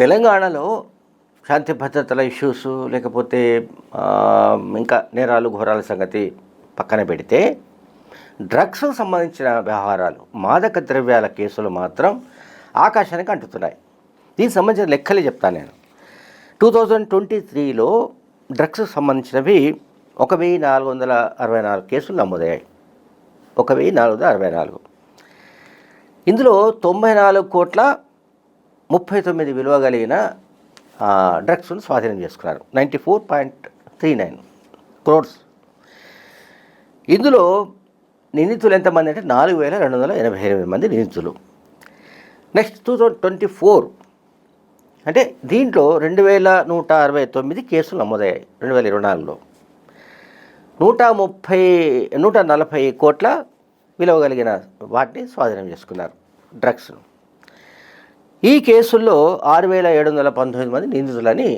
తెలంగాణలో శాంతి భద్రతల ఇష్యూస్ లేకపోతే ఇంకా నేరాలు ఘోరాల సంగతి పక్కన పెడితే డ్రగ్స్ సంబంధించిన వ్యవహారాలు మాదక ద్రవ్యాల కేసులు మాత్రం ఆకాశానికి అంటుతున్నాయి. దీనికి సంబంధించిన లెక్కలే చెప్తాను నేను. టూ థౌజండ్ ట్వంటీ త్రీలో డ్రగ్స్ సంబంధించినవి ఒక వెయ్యి నాలుగు వందల అరవై నాలుగు కేసులు నమోదయ్యాయి. ఒక వెయ్యి నాలుగు వందల అరవై నాలుగు. ఇందులో తొంభై నాలుగు కోట్ల ముప్పై తొమ్మిది విలువ కలిగిన డ్రగ్స్ను స్వాధీనం చేసుకున్నారు. Ninety four point three nine crores. ఇందులో నిందితులు ఎంతమంది అంటే నాలుగు వేల రెండు వందల ఎనభై ఎనిమిది మంది నిందితులు. Next two thousand twenty four అంటే దీంట్లో రెండు వేల నూట అరవై తొమ్మిది కేసులు నమోదయ్యాయి రెండు వేల ఇరవై నాలుగులో. నూట ముప్పై నూట నలభై కోట్ల విలువ కలిగిన వాటిని స్వాధీనం చేసుకున్నారు డ్రగ్స్ను ఈ కేసుల్లో ఆరు వేల ఏడు వందల పంతొమ్మిది మంది నిందితులని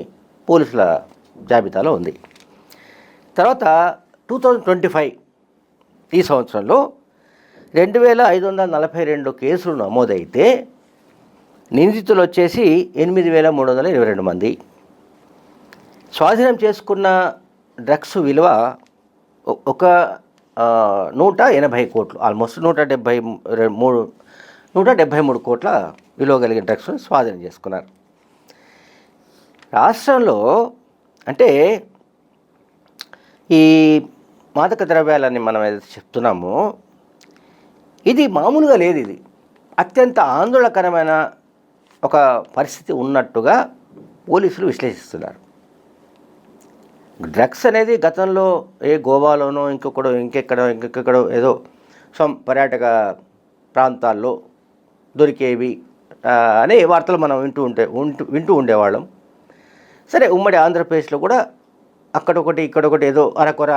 పోలీసుల జాబితాలో ఉంది. తర్వాత టూ థౌజండ్ ట్వంటీ ఫైవ్ ఈ సంవత్సరంలో రెండు వేల ఐదు వందల నలభై రెండు కేసులు నమోదైతే నిందితులు వచ్చేసి ఎనిమిది వేల మూడు వందల ఇరవై రెండు మంది. స్వాధీనం చేసుకున్న డ్రగ్స్ విలువ ఒక నూట ఎనభై కోట్లు ఆల్మోస్ట్ నూట డెబ్భై మూడు నూట డెబ్భై మూడు కోట్ల విలువ కలిగిన డ్రగ్స్ను స్వాధీనం చేసుకున్నారు. రాష్ట్రంలో అంటే ఈ మాదక ద్రవ్యాలని మనం ఏదైతే చెప్తున్నామో ఇది మామూలుగా లేదు ఇది. అత్యంత ఆందోళనకరమైన ఒక పరిస్థితి ఉన్నట్టుగా పోలీసులు విశ్లేషిస్తున్నారు. డ్రగ్స్ అనేది గతంలో ఏ గోవాలోనో ఇంకొకడో ఇంకెక్కడో ఇంకెక్కడో ఏదో సొం పర్యాటక ప్రాంతాల్లో దొరికేవి అనే వార్తలు మనం వింటూ ఉంటే ఉంటూ వింటూ ఉండేవాళ్ళం. సరే ఉమ్మడి ఆంధ్రప్రదేశ్లో కూడా అక్కడొకటి ఇక్కడొకటి ఏదో అరకొర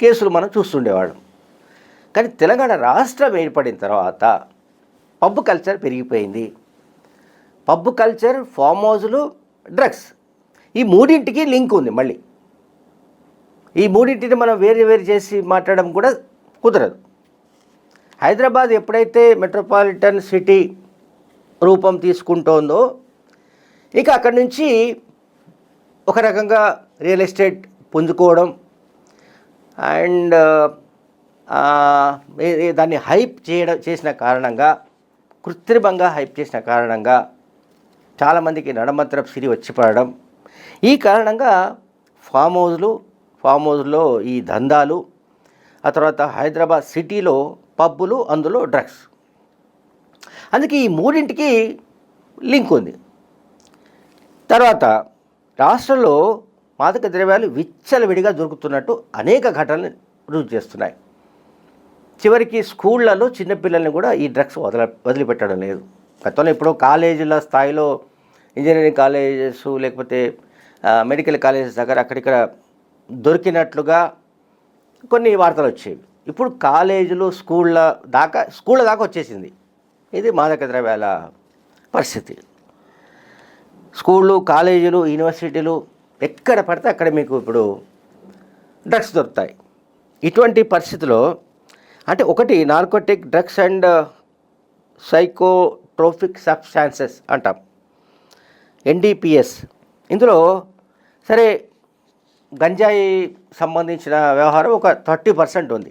కేసులు మనం చూస్తుండేవాళ్ళం. కానీ తెలంగాణ రాష్ట్రం ఏర్పడిన తర్వాత పబ్ కల్చర్ పెరిగిపోయింది. పబ్ కల్చర్ ఫామ్ హౌజులు డ్రగ్స్ ఈ మూడింటికి లింక్ ఉంది మళ్ళీ. ఈ మూడింటిని మనం వేరు వేరు చేసి మాట్లాడడం కూడా కుదరదు. హైదరాబాద్ ఎప్పుడైతే మెట్రోపాలిటన్ సిటీ రూపం తీసుకుంటోందో ఇక అక్కడి నుంచి ఒక రకంగా రియల్ ఎస్టేట్ పుంజుకోవడం అండ్ దాన్ని హైప్ చేయడం చేసిన కారణంగా కృత్రిమంగా హైప్ చేసిన కారణంగా చాలామందికి నడమత్రపు సిరి వచ్చి పడడం. ఈ కారణంగా ఫామ్ హౌస్లు ఫామ్ హౌస్లో ఈ దందాలు ఆ తర్వాత హైదరాబాద్ సిటీలో పబ్బులు అందులో డ్రగ్స్ అందుకే ఈ మూడింటికి లింక్ ఉంది. తర్వాత రాష్ట్రంలో మాదక ద్రవ్యాలు విచ్చలవిడిగా దొరుకుతున్నట్టు అనేక ఘటనలు రుజువు చేస్తున్నాయి. చివరికి స్కూళ్ళలో చిన్నపిల్లల్ని కూడా ఈ డ్రగ్స్ వదల వదిలిపెట్టడం లేదు. గతంలో ఇప్పుడు కాలేజీల స్థాయిలో ఇంజనీరింగ్ కాలేజెస్ లేకపోతే మెడికల్ కాలేజెస్ దగ్గర అక్కడిక్కడ దొరికినట్లుగా కొన్ని వార్తలు వచ్చేవి. ఇప్పుడు కాలేజీలు స్కూళ్ళ దాకా స్కూళ్ళ దాకా వచ్చేసింది. ఇది మాదక ద్రవ్యాల పరిస్థితి. స్కూళ్ళు కాలేజీలు యూనివర్సిటీలు ఎక్కడ పడితే అక్కడ మీకు ఇప్పుడు డ్రగ్స్ దొరుకుతాయి. ఇటువంటి పరిస్థితిలో అంటే ఒకటి narcotic drugs and psychotropic substances అంటాం. ఎన్డీపీఎస్ ఇందులో సరే గంజాయి సంబంధించిన వ్యవహారం ఒక థర్టీ పర్సెంట్ ఉంది.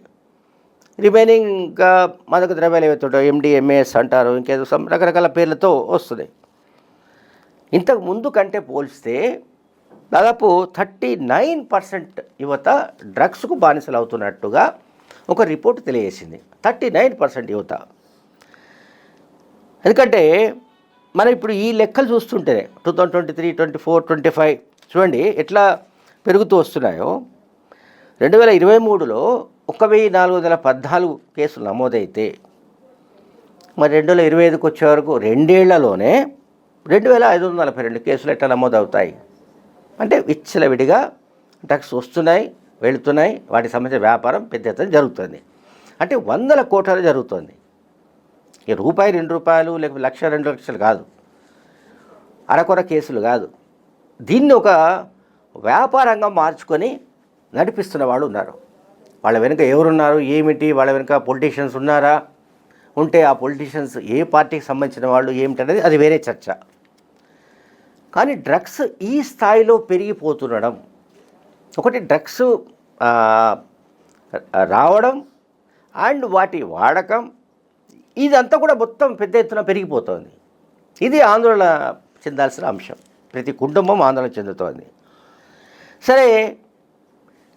రిమైనింగ్ ఇంకా మాదక ద్రవ్యాలు ఏవైతే ఉంటాయో ఎండిఎంఏఎస్ అంటారు ఇంకేదో రకరకాల పేర్లతో వస్తున్నాయి ఇంతకు ముందు కంటే పోలిస్తే దాదాపు థర్టీ నైన్ పర్సెంట్ యువత డ్రగ్స్కు బానిసలు అవుతున్నట్టుగా ఒక రిపోర్ట్ తెలియజేసింది. థర్టీ నైన్ పర్సెంట్ యువత. ఎందుకంటే మనం ఇప్పుడు ఈ లెక్కలు చూస్తుంటేనే two thousand twenty three twenty four twenty five చూడండి ఎట్లా పెరుగుతూ వస్తున్నాయో. రెండు వేల ఇరవై మూడులో ఒక వెయ్యి నాలుగు వందల పద్నాలుగు కేసులు నమోదైతే మరి రెండు వేల ఇరవై ఐదుకి వచ్చే వరకు రెండేళ్ళలోనే రెండు వేల ఐదు వందల నలభై రెండు కేసులు ఎట్లా నమోదవుతాయి? అంటే విచ్చలవిడిగా డ్రగ్స్ వస్తున్నాయి వెళుతున్నాయి వాటి సంబంధించిన వ్యాపారం పెద్ద ఎత్తున జరుగుతుంది. అంటే వందల కోట్లలో జరుగుతుంది. ఈ రూపాయి రెండు రూపాయలు లేకపోతే లక్ష రెండు లక్షలు కాదు. అరకొర కేసులు కాదు. దీన్ని ఒక వ్యాపారంగా మార్చుకొని నడిపిస్తున్న వాళ్ళు ఉన్నారు. వాళ్ళ వెనుక ఎవరున్నారు? ఏమిటి? వాళ్ళ వెనుక పొలిటీషియన్స్ ఉన్నారా? ఉంటే ఆ పొలిటీషియన్స్ ఏ పార్టీకి సంబంధించిన వాళ్ళు ఏమిటనేది అది వేరే చర్చ. కానీ డ్రగ్స్ ఈ స్థాయిలో పెరిగిపోతుండడం ఒకటి డ్రగ్స్ రావడం అండ్ వాటి వాడకం ఇదంతా కూడా మొత్తం పెద్ద ఎత్తున పెరిగిపోతుంది. ఇది ఆందోళన చెందాల్సిన అంశం. ప్రతి కుటుంబం ఆందోళన చెందుతోంది. సరే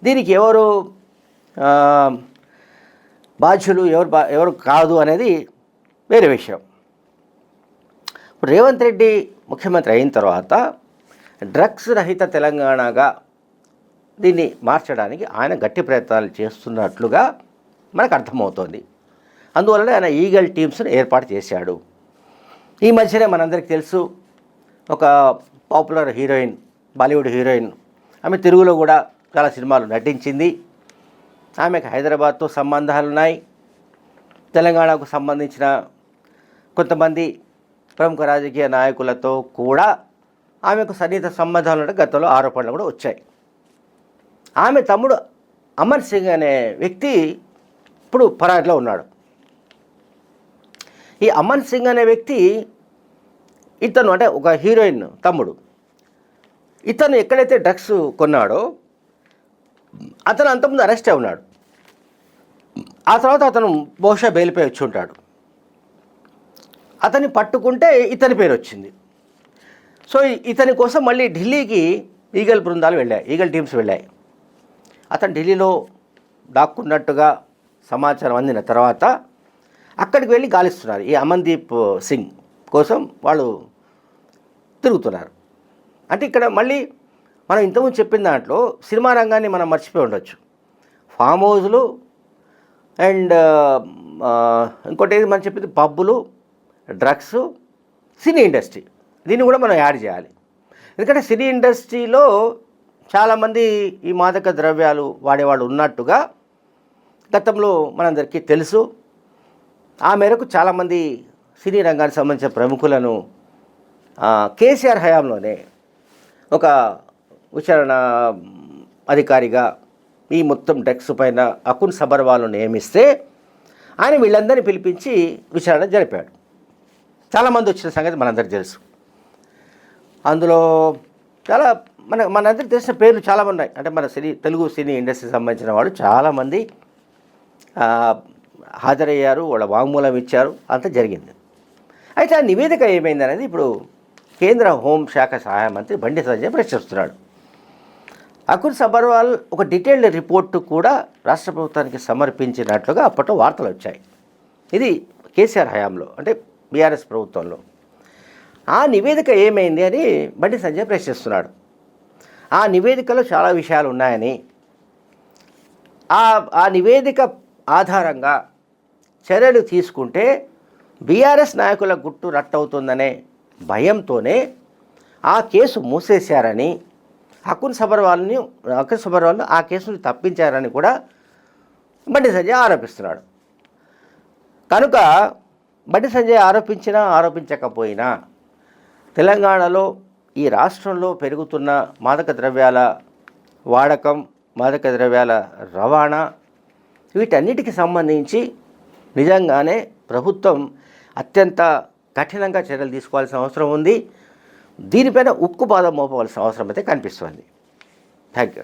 దీనికి ఎవరు బాధ్యులు ఎవరు బా ఎవరు కాదు అనేది వేరే విషయం. ఇప్పుడు రేవంత్ రెడ్డి ముఖ్యమంత్రి అయిన తర్వాత డ్రగ్స్ రహిత తెలంగాణగా దీన్ని మార్చడానికి ఆయన గట్టి ప్రయత్నాలు చేస్తున్నట్లుగా మనకు అర్థమవుతోంది. అందువలన ఆయన ఈగల్ టీమ్స్ను ఏర్పాటు చేశాడు. ఈ మధ్యనే మనందరికీ తెలుసు ఒక పాపులర్ హీరోయిన్ బాలీవుడ్ హీరోయిన్ ఆమె తెలుగులో కూడా చాలా సినిమాలు నటించింది. ఆమెకు హైదరాబాద్తో సంబంధాలు ఉన్నాయి తెలంగాణకు సంబంధించిన కొంతమంది ప్రముఖ రాజకీయ నాయకులతో కూడా ఆమెకు సన్నిహిత సంబంధాలు ఉన్న గతంలో ఆరోపణలు కూడా వచ్చాయి. ఆమె తమ్ముడు అమర్ సింగ్ అనే వ్యక్తి ఇప్పుడు పరాటిలో ఉన్నాడు. ఈ అమర్ సింగ్ అనే వ్యక్తి ఇతను అంటే ఒక హీరోయిన్ తమ్ముడు. ఇతను ఎక్కడైతే డ్రగ్స్ కొన్నాడో అతను అంతకుముందు అరెస్ట్ అయి ఉన్నాడు. ఆ తర్వాత అతను బహుశా బెయిల్పై వచ్చి ఉంటాడు. అతన్ని పట్టుకుంటే ఇతని పేరు వచ్చింది. సో ఇతని కోసం మళ్ళీ ఢిల్లీకి ఈగల్ బృందాలు వెళ్ళాయి ఈగల్ టీమ్స్ వెళ్ళాయి. అతను ఢిల్లీలో దాక్కున్నట్టుగా సమాచారం అందిన తర్వాత అక్కడికి వెళ్ళి గాలిస్తున్నారు. ఈ అమన్దీప్ సింగ్ కోసం వాళ్ళు తిరుగుతున్నారు. అంటే ఇక్కడ మళ్ళీ మనం ఇంతకుముందు చెప్పిన దాంట్లో సినిమా రంగాన్ని మనం మర్చిపోయి ఉండొచ్చు. ఫామ్ హౌస్లు అండ్ ఇంకోటి ఏది మనం చెప్పింది? పబ్బులు డ్రగ్స్ సినీ ఇండస్ట్రీ. దీన్ని కూడా మనం యాడ్ చేయాలి. ఎందుకంటే సినీ ఇండస్ట్రీలో చాలామంది ఈ మాదక ద్రవ్యాలు వాడేవాళ్ళు ఉన్నట్టుగా గతంలో మనందరికీ తెలుసు. ఆ మేరకు చాలామంది సినీ రంగానికి సంబంధించిన ప్రముఖులను కేసీఆర్ హయాంలోనే ఒక విచారణ అధికారిగా ఈ మొత్తం డెక్స్ పైన అకున్ సబర్వాల్ను నియమిస్తే ఆయన వీళ్ళందరినీ పిలిపించి విచారణ జరిపాడు. చాలామంది వచ్చిన సంగతి మనందరికీ తెలుసు. అందులో చాలా మన మనందరికి తెలిసిన పేర్లు చాలా ఉన్నాయి. అంటే మన సినీ తెలుగు సినీ ఇండస్ట్రీకి సంబంధించిన వాళ్ళు చాలామంది హాజరయ్యారు వాళ్ళ వాంగ్మూలం ఇచ్చారు అంతా జరిగింది. అయితే ఆ నివేదిక ఏమైందనేది ఇప్పుడు కేంద్ర హోంశాఖ సహాయ మంత్రి బండి సంజయ్ ప్రశ్నిస్తున్నాడు. అకున్ సబర్వాల్ ఒక డీటెయిల్డ్ రిపోర్టు కూడా రాష్ట్ర ప్రభుత్వానికి సమర్పించినట్లుగా అప్పట్లో వార్తలు వచ్చాయి. ఇది కేసీఆర్ హయాంలో అంటే బీఆర్ఎస్ ప్రభుత్వంలో. ఆ నివేదిక ఏమైంది అని బండి సంజయ్ ప్రశ్నిస్తున్నాడు. ఆ నివేదికలో చాలా విషయాలు ఉన్నాయని. ఆ ఆ నివేదిక ఆధారంగా చర్యలు తీసుకుంటే బీఆర్ఎస్ నాయకుల గుట్టు రట్టవుతుందనే భయంతోనే ఆ కేసు మూసేశారని హకున్ సబర్వాల్ని హకున్ సబర్వాల్ని ఆ కేసుని తప్పించారని కూడా బండి సంజయ్ ఆరోపిస్తున్నాడు. కనుక బండి సంజయ్ ఆరోపించినా ఆరోపించకపోయినా తెలంగాణలో ఈ రాష్ట్రంలో పెరుగుతున్న మాదక ద్రవ్యాల వాడకం మాదక ద్రవ్యాల రవాణా వీటన్నిటికి సంబంధించి నిజంగానే ప్రభుత్వం అత్యంత కఠినంగా చర్యలు తీసుకోవాల్సిన అవసరం ఉంది. దీనిపైన ఉక్కుపాదం మోపవలసిన అవసరం అయితే కనిపిస్తుంది. Thank you